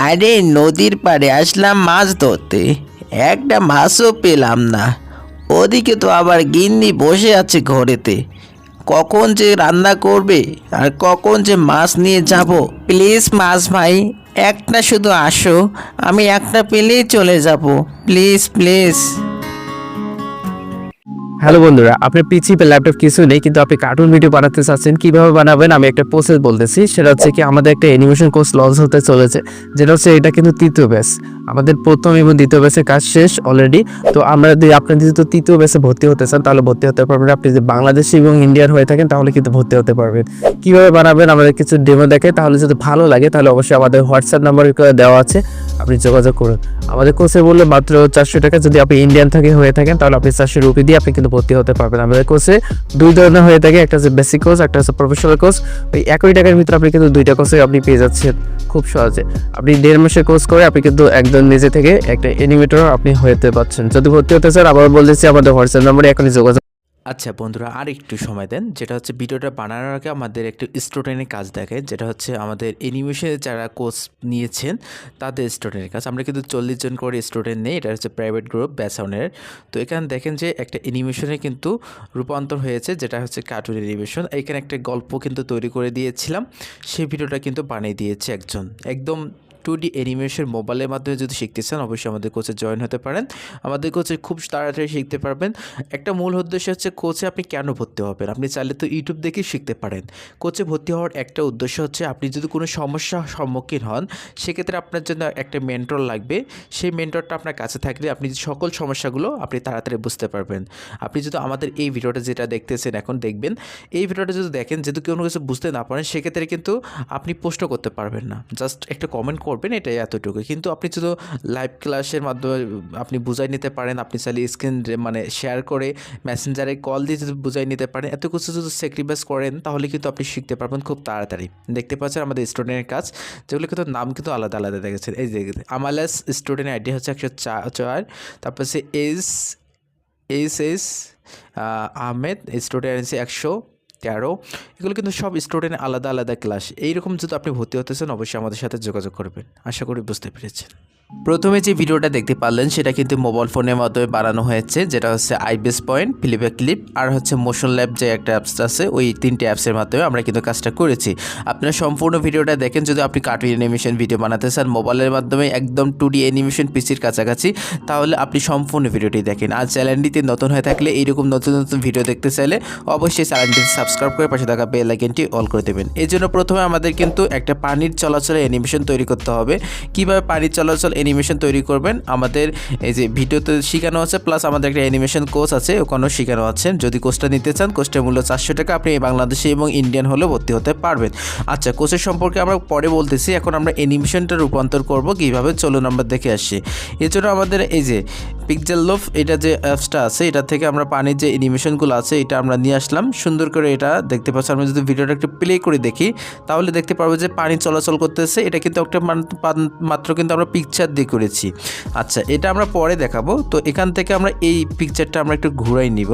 আরে নদীর পাড়ে আসলাম মাছ ধরতে। একটা মাছও পেলাম না। ওদিকে তো আবার গিন্নি বসে আছে ঘরেতে। কখন যে রান্না করবে আর কখন যে মাছ নিয়ে যাব। প্লিজ মাছ ভাই, একটা শুধু আসো। আমি একটা পেলেই চলে যাব। Please please. হ্যালো বন্ধুরা, আপনার বা ল্যাপটপ কিছু নেই, কিন্তু আপনি কার্টুন ভিডিও বানাতে চাচ্ছেন, কীভাবে বানাবেন আমি একটা প্রসেস বলতেছি, সেটা হচ্ছে কি আমাদের একটা অ্যানিমেশন কোর্স লঞ্চ হতে চলেছে, যেটা হচ্ছে এটা কিন্তু তৃতীয় ব্যাস আমাদের প্রথম এবং দ্বিতীয় ব্যাচের কাজ শেষ অলরেডি তো আমরা যদি আপনি যদি তৃতীয় ব্যাচে ভর্তি হতে চান, তাহলে ভর্তি হতে পারবেন। আপনি যদি বাংলাদেশি এবং ইন্ডিয়ার হয়ে থাকেন, তাহলে কিন্তু ভর্তি হতে পারবেন। কীভাবে বানাবেন আমাদের কিছু ডেমো দেখে তাহলে যদি ভালো লাগে, তাহলে অবশ্যই আমাদের হোয়াটসঅ্যাপ নাম্বার দেওয়া আছে। আপনি যোগাযোগ করুন। আমাদের কোর্সে বললে মাত্র চারশো টাকা যদি আপনি ইন্ডিয়ান থেকে হয়ে থাকেন, তাহলে আপনি চারশো রুপি দিয়ে আপনি কিন্তু ভর্তি হতে পারবেন। আমাদের কোর্সে দুই ধরনের হয়ে থাকে, একটা হচ্ছে বেসিক কোর্স একটা হচ্ছে প্রফেশনাল কোর্স ওই একই টাকার ভিতরে আপনি কিন্তু দুইটা কোর্সে আপনি পেয়ে যাচ্ছেন খুব সহজে। আপনি দেড় মাসের কোর্স করে আপনি কিন্তু একদম নিজে থেকে একটা এনিমেটর আপনি হতে পারছেন। যদি ভর্তি হতে চান আবার বলতেছি আমাদের হোয়াটসঅ্যাপ নম্বরে এখনই যোগাযোগ আচ্ছা বন্ধুরা আর একটু সময় দেন। যেটা হচ্ছে ভিডিওটা বানানোর আগে আমাদের একটু স্টুডেন্টের কাজ দেখায় যেটা হচ্ছে আমাদের অ্যানিমেশনে যারা কোর্স নিয়েছেন, তাদের স্টুডেন্টের কাজ। আমরা কিন্তু চল্লিশ জন করে স্টুডেন্ট নেই, এটা হচ্ছে প্রাইভেট গ্রুপ ব্যাসাউনের তো এখানে দেখেন যে একটা অ্যানিমেশনে কিন্তু রূপান্তর হয়েছে, যেটা হচ্ছে কার্টুন অ্যানিমেশন এখানে একটা গল্প কিন্তু তৈরি করে দিয়েছিলাম। সেই ভিডিওটা কিন্তু বানিয়ে দিয়েছে একজন। একদম টু ডি অ্যানিমেশন মোবাইলের মাধ্যমে যদি শিখতে চান, অবশ্যই আমাদের কোচে জয়েন হতে পারেন। আমাদের কোচে খুব তাড়াতাড়ি শিখতে পারবেন। একটা মূল উদ্দেশ্য হচ্ছে কোচে আপনি কেন ভর্তি হবেন? আপনি চাইলে তো ইউটিউব দেখেই শিখতে পারেন। কোচে ভর্তি হওয়ার একটা উদ্দেশ্য হচ্ছে, আপনি যদি কোনো সমস্যার সম্মুখীন হন, সেক্ষেত্রে আপনার জন্য একটা মেন্টর লাগবে। সেই মেন্টরটা আপনার কাছে থাকলে আপনি সকল সমস্যাগুলো আপনি তাড়াতাড়ি বুঝতে পারবেন। আপনি যদি আমাদের এই ভিডিওটা যেটা দেখতেছেন এখন দেখবেন, এই ভিডিওটা যদি দেখেন যদি কোনো কিছু বুঝতে না পারেন, সেক্ষেত্রে কিন্তু আপনি প্রশ্ন করতে পারবেন না। জাস্ট একটা কমেন্ট করবেন এটাই এতটুকু। কিন্তু আপনি শুধু লাইভ ক্লাসের মাধ্যমে আপনি বুঝাই নিতে পারেন, আপনি চাইলে স্ক্রিন মানে শেয়ার করে মেসেঞ্জারে কল দিয়ে যদি বুঝাই নিতে পারেন, এত কিছু যদি স্যাক্রিফাইস করেন, তাহলে কিন্তু আপনি শিখতে পারবেন খুব তাড়াতাড়ি। দেখতে পাচ্ছেন আমাদের স্টুডেন্টের কাজ, যেগুলো কিন্তু নাম কিন্তু আলাদা আলাদা দেখেছেন। এই যে আমালাস স্টুডেন্ট আইডি হচ্ছে একশো চার, তারপর সে S S S Ahmed student একশো তেরো। এগুলো কিন্তু সব স্টুডেন্ট আলাদা আলাদা ক্লাস এইরকম যদি আপনি ভর্তি হতে চান, অবশ্যই আমাদের সাথে যোগাযোগ করবেন। আশা করি বুঝতে পেরেছেন। প্রথমে যে ভিডিওটা দেখতে পারলেন, সেটা কিন্তু মোবাইল ফোনের মাধ্যমে বানানো হয়েছে, যেটা হচ্ছে আইবিএস পয়েন্ট ফিলিপে ক্লিপ আর হচ্ছে মোশন ল্যাব যে একটা অ্যাপস আছে, ওই তিনটে অ্যাপসের মাধ্যমে আমরা কিন্তু কাজটা করেছি। আপনারা সম্পূর্ণ ভিডিওটা দেখেন, যদি আপনি কার্টুন অ্যানিমেশন ভিডিও বানাতে চান মোবাইলের মাধ্যমে একদম টু ডি অ্যানিমেশন পিসির কাছাকাছি, তাহলে আপনি সম্পূর্ণ ভিডিওটি দেখেন। আর চ্যানেলটিতে নতুন হয়ে থাকলে এইরকম নতুন নতুন ভিডিও দেখতে চাইলে অবশ্যই চ্যানেলটি সাবস্ক্রাইব করে পাশে থাকা বেল আইকনটি অল করে দেবেন। এই জন্য প্রথমে আমাদের কিন্তু একটা পানির চলাচলে অ্যানিমেশন তৈরি করতে হবে। কীভাবে পানির চলাচল অ্যানিমেশন তৈরি করবেন। আমাদের এই যে ভিডিওতে শেখানো আছে প্লাস আমাদের একটা অ্যানিমেশন কোর্স আছে, ওখানেও শেখানো আছে। যদি কোর্সটা নিতে চান কোর্সটার মূল্য চারশো টাকা, আপনি বাংলাদেশি এবং ইন্ডিয়ান হলেও ভর্তি হতে পারবেন। আচ্ছা কোর্সের সম্পর্কে আমরা পরে বলতেছি। এখন আমরা অ্যানিমেশনটা রূপান্তর করব কীভাবে? চলুন আমরা দেখে এর জন্য আমাদের এই যে পিকজেল লোফ এটা যে অ্যাপসটা আছে, এটা থেকে আমরা পানির যে অ্যানিমেশনগুলো আছে, এটা আমরা নিয়ে আসলাম। সুন্দর করে এটা দেখতে পাচ্ছি। আমরা যদি ভিডিওটা একটু প্লে করে দেখি, তাহলে দেখতে পারব যে পানি চলাচল করতেছে। এটা কিন্তু একটা মাত্র কিন্তু আমরা পিকচার দিয়ে করেছি। আচ্ছা এটা আমরা পরে দেখাবো। তো এখান থেকে আমরা এই পিকচারটা আমরা একটু ঘুরাই নিব।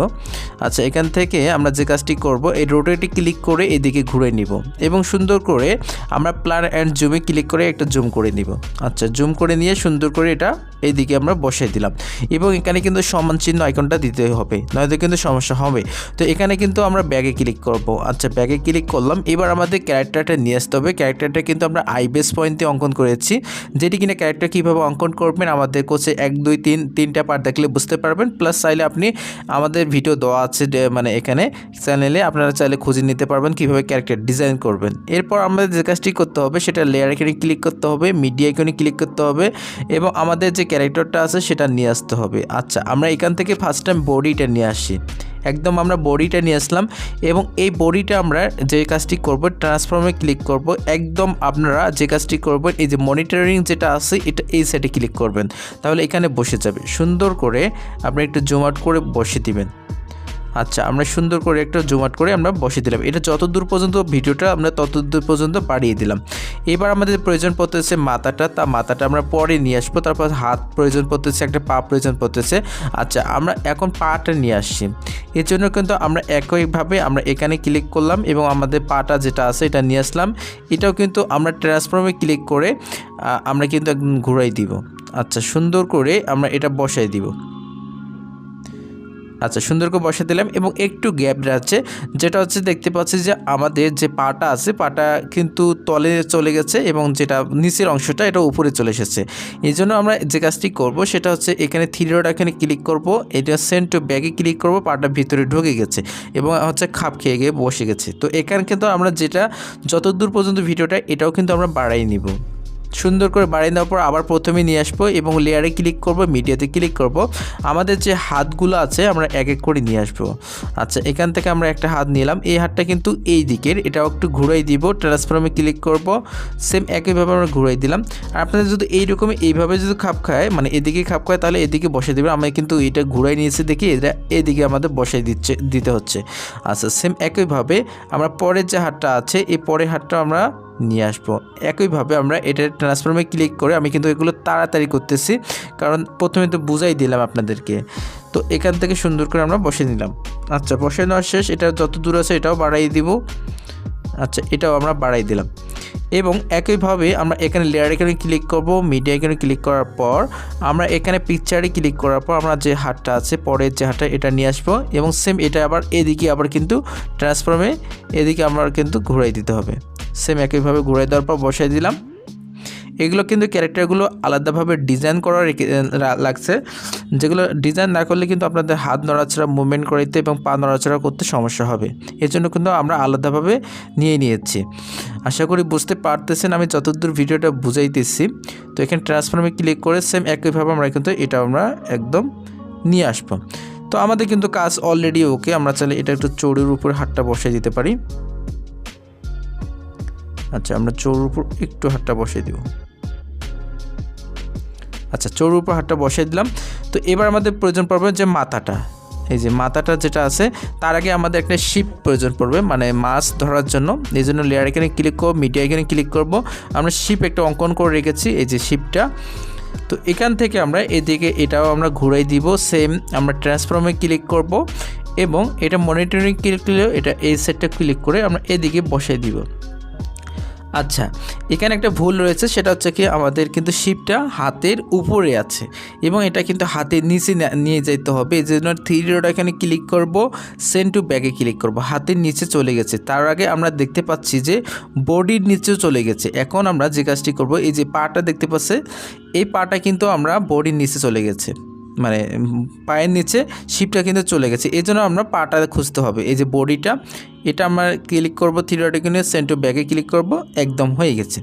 আচ্ছা এখান থেকে আমরা যে কাজটি করব, এই রোটেটি ক্লিক করে এদিকে ঘুরে নিব। এবং সুন্দর করে আমরা প্লান অ্যান্ড জুমে ক্লিক করে একটা জুম করে নিব। আচ্ছা জুম করে নিয়ে সুন্দর করে এটা এইদিকে আমরা বসাই দিলাম। এবং এখানে কিন্তু সমান চিহ্ন আইকনটা দিতে হবে, নয়তো কিন্তু সমস্যা হবে। তো এখানে কিন্তু আমরা ব্যাগে ক্লিক করব। আচ্ছা ব্যাগে ক্লিক করলাম। এবার আমাদের ক্যারেক্টারটা নিয়ে আসতে হবে। ক্যারেক্টারটা কিন্তু আমরা আইবেস পয়েন্ট অঙ্কন করেছি। যেটি কিনা ক্যারেক্টার কীভাবে অঙ্কন করবেন, আমাদের কোচে এক, দুই, তিন, তিনটা পার্ট দেখলে বুঝতে পারবেন। প্লাস চাইলে আপনি আমাদের ভিডিও দেওয়া আছে মানে এখানে চ্যানেলে আপনারা চাইলে খুঁজে নিতে পারবেন কীভাবে ক্যারেক্টার ডিজাইন করবেন। এরপর আমাদের যে কাজটি করতে হবে, সেটা লেয়ার এখানে ক্লিক করতে হবে মিডিয়া এখানে ক্লিক করতে হবে এবং আমাদের যে ক্যারেক্টারটা আছে, সেটা নিয়ে আসতে হবে। আচ্ছা আমরা এখান থেকে ফার্স্ট টাইম বডিটা নিয়ে আসি। একদম আমরা বডিটা নিয়ে আসলাম এবং এই বডিটা আমরা যে কাজটি করব ট্রান্সফর্মে ক্লিক করব। একদম আপনারা যে কাজটি করবেন, এই যে মনিটরিং যেটা আছে, এটা এই সাইডে ক্লিক করবেন। তাহলে এখানে বসে যাবে। সুন্দর করে আপনি একটু জুম আউট করে বসে দিবেন। আচ্ছা আমরা সুন্দর করে একটা জুম আউট করে আমরা বসিয়ে দিলাম। এটা যত দূর পর্যন্ত ভিডিওটা আমরা তত দূর পর্যন্ত বাড়িয়ে দিলাম। এবার আমাদের প্রয়োজন পড়তেছে মাথাটা, তা মাথাটা আমরা পরে নিয়ে আসব, তারপর হাত প্রয়োজন পড়তেছে একটা, পা প্রয়োজন পড়তেছে আচ্ছা আমরা এখন পাটা নিয়ে আসছি। এর জন্য কিন্তু আমরা একইভাবে আমরা এখানে ক্লিক করলাম এবং আমাদের পাটা যেটা আছে এটা নিয়ে আসলাম। এটাও কিন্তু আমরা ট্রান্সফর্মে ক্লিক করে আমরা কিন্তু একদম ঘুরাই দিব। আচ্ছা সুন্দর করে আমরা এটা বসাই দিব। আচ্ছা সুন্দর করে বসে দিলাম এবং একটু গ্যাপ আছে যেটা হচ্ছে দেখতে পাচ্ছি যে আমাদের যে পাটা আছে, পাটা কিন্তু তলে চলে গেছে এবং যেটা নিচের অংশটা, এটা উপরে চলে এসেছে। এই জন্য আমরা যে কাজটি করব, সেটা হচ্ছে এখানে থ্রি ডট এখানে ক্লিক করব, এটা সেন্ট টু ব্যাগে ক্লিক করব, পাটা ভিতরে ঢুকে গেছে এবং হচ্ছে খাপ খেয়ে গিয়ে বসে গেছে। তো এখানে কিন্তু আমরা যেটা, যতদূর পর্যন্ত ভিডিওটা এটাও কিন্তু আমরা বাড়াই নিব। সুন্দর করে বাড়িয়ে দেওয়ার পর আবার প্রথমে নিয়ে আসব এবং লেয়ারে ক্লিক করব মিডিয়াতে ক্লিক করব। আমাদের যে হাতগুলো আছে, আমরা এক এক করে নিয়ে আসব। আচ্ছা এখান থেকে আমরা একটা হাত নিলাম। এই হাতটা কিন্তু এই দিকের। এটাও একটু ঘুরাই দিব। ট্রান্সফর্মে ক্লিক করব। সেম একইভাবে আমরা ঘুরাই দিলাম। আর আপনাদের যদি এইরকমই এইভাবে যদি খাপ খায় মানে এদিকে খাপ খায়, তাহলে এদিকে বসে দেবেন। আমরা কিন্তু এটা ঘুরাই নিয়েছি দেখি এটা এদিকে আমাদের বসাই দিচ্ছে, দিতে হচ্ছে। আচ্ছা সেম একইভাবে আমরা পরের যে হাতটা আছে, এই পরের হাতটা আমরা নিয়ে আসব। একইভাবে আমরা এটা ট্রান্সফর্মে ক্লিক করে আমি কিন্তু এগুলো তাড়াতাড়ি করতেছি, কারণ প্রথমে তো বুঝাই দিলাম আপনাদেরকে। তো এখান থেকে সুন্দর করে আমরা বসে নিলাম। আচ্ছা বসে নেওয়ার শেষ, এটা যত দূর আছে এটাও বাড়াই দিব। আচ্ছা এটাও আমরা বাড়াই দিলাম। এবং একইভাবে আমরা এখানে লেয়ার এখানে ক্লিক করব মিডিয়া এখানে ক্লিক করার পর আমরা এখানে পিকচারে ক্লিক করার পর আমরা যে হাতটা আছে, পরের যে হাতটা এটা নিয়ে আসব। এবং সেম এটা আবার এদিকে আবার কিন্তু ট্রান্সফর্মে এদিকে আমরা কিন্তু ঘুরাই দিতে হবে। সেম একইভাবে ঘুরাই দেওয়ার পর বসাই দিলাম। এগুলো কিন্তু ক্যারেক্টারগুলো আলাদাভাবে ডিজাইন করা লাগছে। যেগুলো ডিজাইন না করলে কিন্তু আপনাদের হাত নড়াচড়া, মুভমেন্ট করাইতে এবং পা নড়াচড়া করতে সমস্যা হবে। এর জন্য কিন্তু আমরা আলাদাভাবে নিয়ে নিয়েছি। আশা করি বুঝতে পারতেছেন আমি যতদূর ভিডিওটা বুঝাইতেছি। তো এখানে ট্রান্সফর্মে ক্লিক করে সেম একইভাবে আমরা কিন্তু এটা আমরা একদম নিয়ে আসব। তো আমাদের কিন্তু কাজ অলরেডি ওকে আমরা চাইলে এটা একটু চৌড়ির উপর হাতটা বসিয়ে দিতে পারি। আচ্ছা আমরা চৌর উপর একটু হাতটা বসিয়ে দিব। আচ্ছা চৌর উপর হাতটা বসিয়ে দিলাম। তো এবার আমাদের প্রয়োজন পড়বে যে মাথাটা। এই যে মাথাটা যেটা আছে, তার আগে আমাদের একটা শিপ প্রয়োজন পড়বে মানে মাছ ধরার জন্য। এই জন্য লেয়ার এখানে ক্লিক করব মিডিয়া এখানে ক্লিক করব। আমরা শিপ একটা অঙ্কন করে রেখেছি, এই যে শিপটা তো এখান থেকে আমরা এদিকে এটাও আমরা ঘুরাই দিব সেম আমরা ট্রান্সফর্মে ক্লিক করব এবং এটা মনিটরিং ক্লিক করলেও এটা এই সেটটা ক্লিক করে আমরা এদিকে বসাই দিব। আচ্ছা এখানে একটা ভুল রয়েছে, সেটা হচ্ছে কি আমাদের কিন্তু শিপটা হাতের উপরে আছে এবং এটা কিন্তু হাতের নিচে নিয়ে যেতে হবে। এই জন্য থ্রি ডট এখানে ক্লিক করব সেন্ড টু ব্যাগে ক্লিক করব। হাতের নিচে চলে গেছে। তার আগে আমরা দেখতে পাচ্ছি যে বডির নিচেও চলে গেছে। এখন আমরা যে কাজটি করব, এই যে পাটা দেখতে পাচ্ছে, এই পাটা কিন্তু আমরা বডির নিচে চলে গেছে। মানে পায়ের নিচে শিপটা কিন্তু চলে গেছে। এই জন্য আমরা পাটা খুঁজতে হবে। এই যে বডিটা এটা আমরা ক্লিক করব থিওরিটিক্যালি সেন্টো ব্যাগে ক্লিক করব, একদম হয়ে গেছে।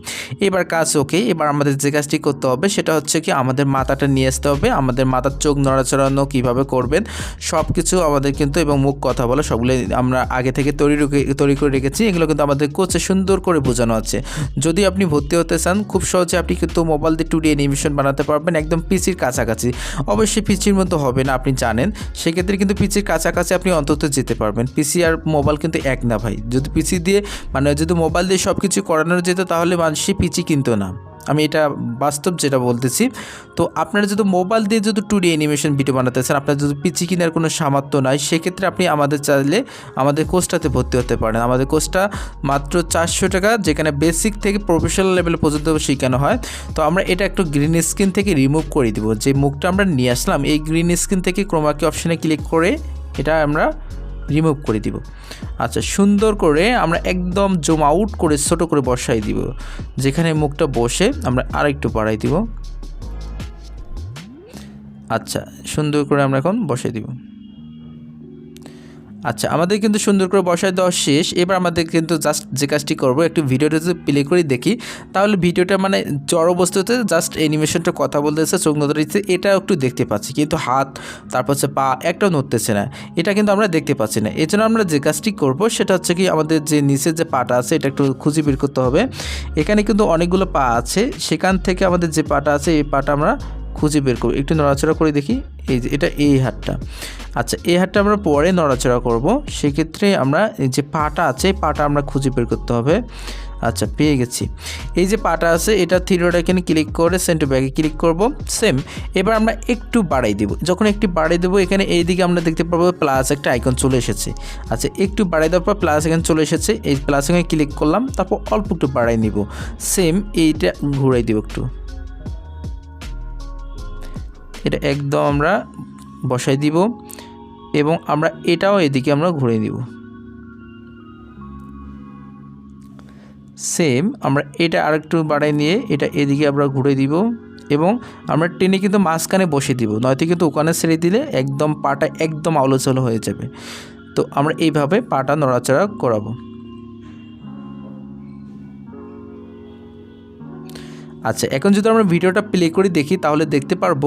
এবার কাজ ওকে এবার আমাদের যে কাজটি করতে হবে, সেটা হচ্ছে কি আমাদের মাথাটা নিয়ে আসতে হবে, আমাদের মাথার চোখ নড়াচড়ানো কীভাবে করবেন সব কিছু আমাদের কিন্তু এবং মুখ কথা বলা সবগুলো আমরা আগে থেকে তৈরি তৈরি করে রেখেছি, এগুলো কিন্তু আমাদের কোচে সুন্দর করে বোঝানো আছে। যদি আপনি ভর্তি হতে চান, খুব সহজে আপনি কিন্তু মোবাইল দিয়ে টু ডি অ্যানিমেশন বানাতে পারবেন, একদম পিসির কাছাকাছি। অবশ্যই পিসির মতো হবে না, আপনি জানেন। সেক্ষেত্রে কিন্তু পিসির কাছাকাছি আপনি অন্তত যেতে পারবেন। পিসি আর মোবাইল কিন্তু এক না ভাই। যদি পিসি দিয়ে মানে যদি মোবাইল দিয়ে সব কিছু করানো যেত, তাহলে মানুষই পিসি কিনতো না। আমি এটা বাস্তব যেটা বলতেছি। তো আপনারা যদি মোবাইল দিয়ে যদি টু ডি অ্যানিমেশন ভিডিও বানাতে চান, আপনার যদি পিচি কেনার কোনো সামর্থ্য নাই, সেক্ষেত্রে আপনি আমাদের চাইলে আমাদের কোর্সটাতে ভর্তি হতে পারেন। আমাদের কোর্সটা মাত্র চারশো টাকা, যেখানে বেসিক থেকে প্রফেশনাল লেভেল পর্যন্ত শেখানো হয়। তো আমরা এটা একটু গ্রিন স্ক্রিন থেকে রিমুভ করে দিব। যে মুখটা আমরা নিয়ে আসলাম, এই গ্রিন স্ক্রিন থেকে ক্রোমাকি অপশানে ক্লিক করে, এটা আমরা রিমুভ করে দিব। আচ্ছা সুন্দর করে আমরা একদম জুম আউট করে ছোট করে বসাই দিব। যেখানে মুখটা বসে আমরা আরেকটু বাড়াই দিব। আচ্ছা সুন্দর করে আমরা এখন বসাই দিব। আচ্ছা আমাদের কিন্তু সুন্দর করে বসায় দেওয়া শেষ। এবার আমাদের কিন্তু জাস্ট যে কাজটি করব, একটু ভিডিওটা যদি প্লে করে, দেখি। তাহলে ভিডিওটা মানে জড় বস্তুতে জাস্ট অ্যানিমেশনটা কথা বলতেছে চোখ নজর দিচ্ছে এটা একটু দেখতে পাচ্ছি। কিন্তু হাত, তারপর হচ্ছে পা, একটাও নড়তেছে না। এটা কিন্তু আমরা দেখতে পাচ্ছি না। এই আমরা যে কাজটি করব, সেটা হচ্ছে কি আমাদের যে নিচের যে পাটা আছে, এটা একটু খুঁজে বের করতে হবে। এখানে কিন্তু অনেকগুলো পা আছে। সেখান থেকে আমাদের যে পাটা আছে, এই পাটা আমরা খুঁজে বের করব। একটু নড়াচড়া করে দেখি। এই যে, এটা এই হাতটা। আচ্ছা এই হাতটা আমরা পরে নড়াচড়া করব। সেক্ষেত্রে আমরা এই যে পাটা আছে, এই পাটা আমরা খুঁজে বের করতে হবে। আচ্ছা পেয়ে গেছি। এই যে পাটা আছে, এটা থ্রিডোটা এখানে ক্লিক করে সেন্টার ব্যাগে ক্লিক করব। সেম, এবার আমরা একটু বাড়াই দেব। যখন একটু বাড়াই দেবো, এখানে এইদিকে আমরা দেখতে পাবো প্লাস একটা আইকন চলে এসেছে। আচ্ছা একটু বাড়াই দেওয়ার পর প্লাস এখানে চলে এসেছে। এই প্লাস এখানে ক্লিক করলাম, তারপর অল্প একটু বাড়াই নিব। সেম, এইটা ঘুরাই দেবো একটু। এটা একদম আমরা বসাই দিব এবং আমরা এটাও এদিকে আমরা ঘুরিয়ে দিব। সেম আমরা এটা আরেকটু বাড়াই নিয়ে এটা এদিকে আমরা ঘুরে দিব এবং আমরা টেনে কিন্তু মাঝখানে বসে দিব, নয়তো কিন্তু ওখানে ছেড়ে দিলে একদম পাটা একদম আলোচল হয়ে যাবে। তো আমরা এইভাবে পাটা নড়াচড়া করাবো। আচ্ছা এখন যদি আমরা ভিডিওটা প্লে করে দেখি, তাহলে দেখতে পারব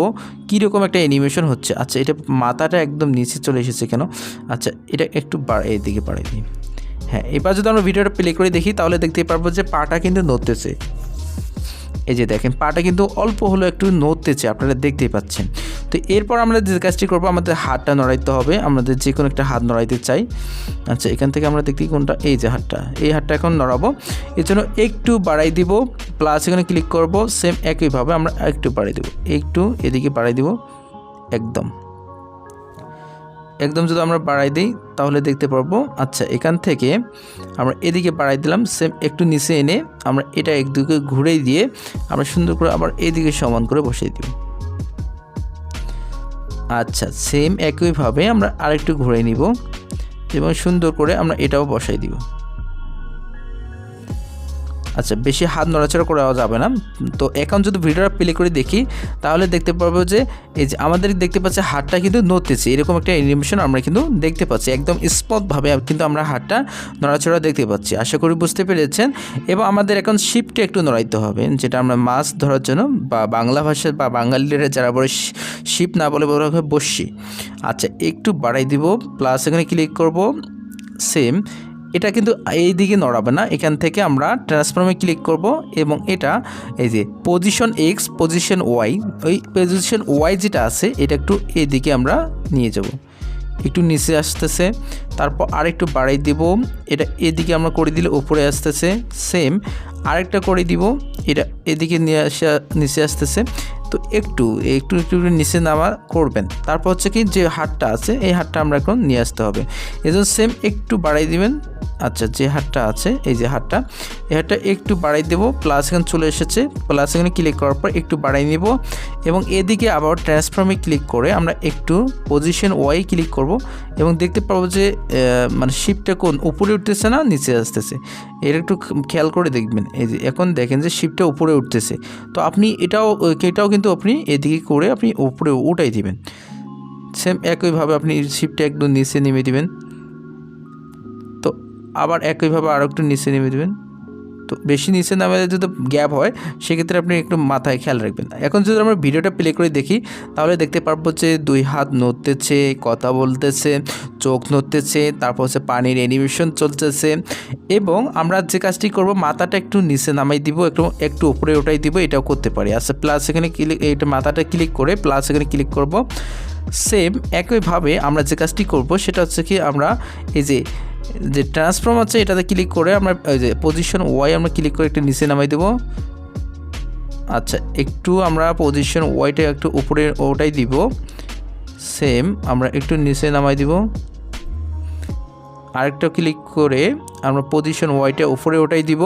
কীরকম একটা অ্যানিমেশন হচ্ছে। আচ্ছা এটা মাথাটা একদম নিচে চলে এসেছে কেন? আচ্ছা এটা একটু বাড় এদিকে বাড়াই দিই। হ্যাঁ এবার যদি আমরা ভিডিওটা প্লে করে দেখি, তাহলে দেখতে পারব যে পাটা কিন্তু নড়তেছে। এই যে দেখেন, পাটা কিন্তু অল্প হলো একটু নড়তেছে, আপনারা দেখতেই পাচ্ছেন। তো এরপর আমরা যে কাজটি করব, আমাদের হাতটা নড়াইতে হবে। আমাদের যে কোনো একটা হাত নড়াইতে চাই। আচ্ছা এখান থেকে আমরা দেখি কোনটা, এই যে হাতটা। এই হাতটা এখন নড়াবো। এর জন্য একটু বাড়াই দিব প্লাস এখানে ক্লিক করব সেম একইভাবে আমরা একটু বাড়াই দেবো। একটু এদিকে বাড়াই দিব, একদম। একদম যদি আমরা বাড়াই দিই, তাহলে দেখতে পারব আচ্ছা এখান থেকে আমরা এদিকে বাড়াই দিলাম সেম একটু নিচে এনে আমরা এটা একদিকে ঘুরে দিয়ে আমরা সুন্দর করে আবার এদিকে সমান করে বসিয়ে দিব আচ্ছা সেম একইভাবে আমরা আরেকটু ঘুরে নিব এবং সুন্দর করে আমরা এটাও বসাই দিব। আচ্ছা বেশি হাত নড়াচড়া করা যাবে না। তো এখন যদি ভিডিওটা প্লে করে দেখি, তাহলে দেখতে পারব যে, এই যে আমাদের দেখতে পাচ্ছি হাতটা কিন্তু নড়তেছে। এরকম একটা অ্যানিমেশন আমরা কিন্তু দেখতে পাচ্ছি। একদম স্পটভাবে কিন্তু আমরা হাতটা নড়াচড়া দেখতে পাচ্ছি। আশা করি বুঝতে পেরেছেন। এবং আমাদের এখন শিপটা একটু নড়াইতে হবে, যেটা আমরা মাছ ধরার জন্য বা বাংলা ভাষা বা বাঙালিরা যারা বলে শিপ না বলে বলা হয় বসি। আচ্ছা একটু বাড়াই দিব। প্লাস এখানে ক্লিক করব। সেম এটা কিন্তু এই দিকে নড়াবে না, এখান থেকে আমরা ট্রান্সফর্মে ক্লিক করব এবং এটা এই যে পজিশন এক্স পজিশন ওয়াই ওই পজিশন ওয়াই যেটা আছে, এটা একটু এদিকে আমরা নিয়ে যাব। একটু নিচে আসতেছে, তারপর আরেকটু বাড়াই দিব, এটা এদিকে আমরা করে দিলে উপরে আসতেছে সেম আরেকটা করে দিব, এটা এদিকে নিয়ে আসা, নিচে আসতেছে, তো একটু একটু একটু নিচে নামা করবেন। তারপর হচ্ছে কি যে হাতটা আছে, এই হাতটা আমরা এখন নিয়ে আসতে হবে। এজন্য সেম একটু বাড়াই দিবেন আচ্ছা যে হারটা আছে, এই যে হারটা, এই হারটা একটু বাড়াই দেবো প্লাস এখানে চলে এসেছে প্লাস এখানে ক্লিক করার পর একটু বাড়াই নেব, এবং এদিকে আবার ট্রান্সফর্মে ক্লিক করে আমরা একটু পজিশন ওয়াই ক্লিক করব, এবং দেখতে পাবো যে মানে শিপটা কোন, উপরে উঠতেছে না, নিচে আসতেছে। এটা একটু খেয়াল করে দেখবেন, এই যে এখন দেখেন যে শিপটা উপরে উঠতেছে। তো আপনি এটাও এটাও কিন্তু আপনি এদিকে করে আপনি উপরে উঠাই দিবেন। সেম একইভাবে আপনি শিপটা একদম নিচে নেমে দিবেন। আবার একইভাবে আরও একটু নিচে নেমে দেবেন। তো বেশি নিচে নামে যদি গ্যাপ হয়, সেক্ষেত্রে আপনি একটু মাথায় খেয়াল রাখবেন। এখন যদি আমরা ভিডিওটা প্লে করে দেখি, তাহলে দেখতে পারব যে দুই হাত নড়তেছে, কথা বলতেছে, চোখ নড়তেছে, তারপর হচ্ছে পানির অ্যানিমেশন চলতেছে এবং আমরা যে কাজটি করব, মাথাটা একটু নিচে নামাই দিব, একটু একটু উপরে ওঠাই দিব, এটাও করতে পারি। আচ্ছা প্লাস এখানে ক্লিক এটা মাথাটা ক্লিক করে প্লাস এখানে ক্লিক করব। সেম একইভাবে আমরা যে কাজটি করব, সেটা হচ্ছে কি আমরা এই যে যে ট্রান্সফর্ম আছে, এটাতে ক্লিক করে আমরা যে পজিশন ওয়াই আমরা ক্লিক করে একটু নিচে নামাই দেবো। আচ্ছা একটু আমরা পজিশন ওয়াইটা একটু উপরে ওটাই দিব। সেম আমরা একটু নিচে নামাই দিব। আরেকটা ক্লিক করে আমরা পজিশন ওয়াইটা উপরে ওটাই দিব।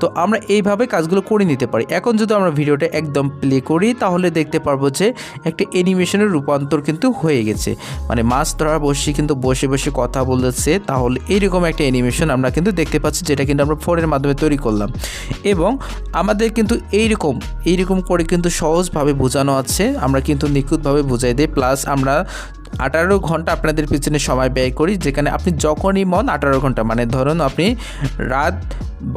তো আমরা এইভাবে কাজগুলো করে নিতে পারি। এখন যদি আমরা ভিডিওটা একদম প্লে করি, তাহলে দেখতে পারব যে একটা অ্যানিমেশনের রূপান্তর কিন্তু হয়ে গেছে। মানে মাছ ধরার বসে কিন্তু বসে বসে কথা বলেছে তাহলে এইরকম একটা অ্যানিমেশন আমরা কিন্তু দেখতে পাচ্ছি, যেটা কিন্তু আমরা ফোনের মাধ্যমে তৈরি করলাম। এবং আমাদের কিন্তু এইরকম এইরকম করে কিন্তু সহজভাবে বোঝানো আছে, আমরা কিন্তু নিখুঁতভাবে বোঝাই দিই। প্লাস আমরা আঠারো ঘণ্টা আপনাদের পিছনে সময় ব্যয় করি, যেখানে আপনি যখনই মন আঠারো ঘণ্টা মানে ধরুন আপনি রাত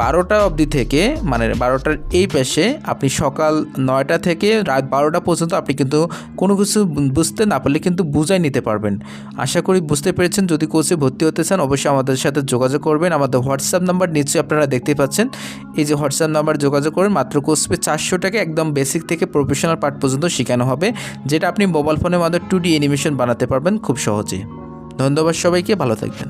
বারোটা অবধি থেকে মানে বারোটার এই পেশে আপনি সকাল নয়টা থেকে রাত বারোটা পর্যন্ত আপনি কিন্তু কোনো কিছু বুঝতে না পারলে কিন্তু বুঝাই নিতে পারবেন। আশা করি বুঝতে পেরেছেন। যদি কোর্সে ভর্তি হতে চান, অবশ্যই আমাদের সাথে যোগাযোগ করবেন। আমাদের হোয়াটসঅ্যাপ নাম্বার নিশ্চয়ই আপনারা দেখতে পাচ্ছেন। এই যে হোয়াটসঅ্যাপ নাম্বার যোগাযোগ করবেন মাত্র কোর্স পে চারশো টাকা, একদম বেসিক থেকে প্রফেশনাল পার্ট পর্যন্ত শেখানো হবে, যেটা আপনি মোবাইল ফোনের মাধ্যমে টু ডি অ্যানিমেশন পারবেন খুব সহজে ধন্যবাদ সবাইকে ভালো থাকবেন।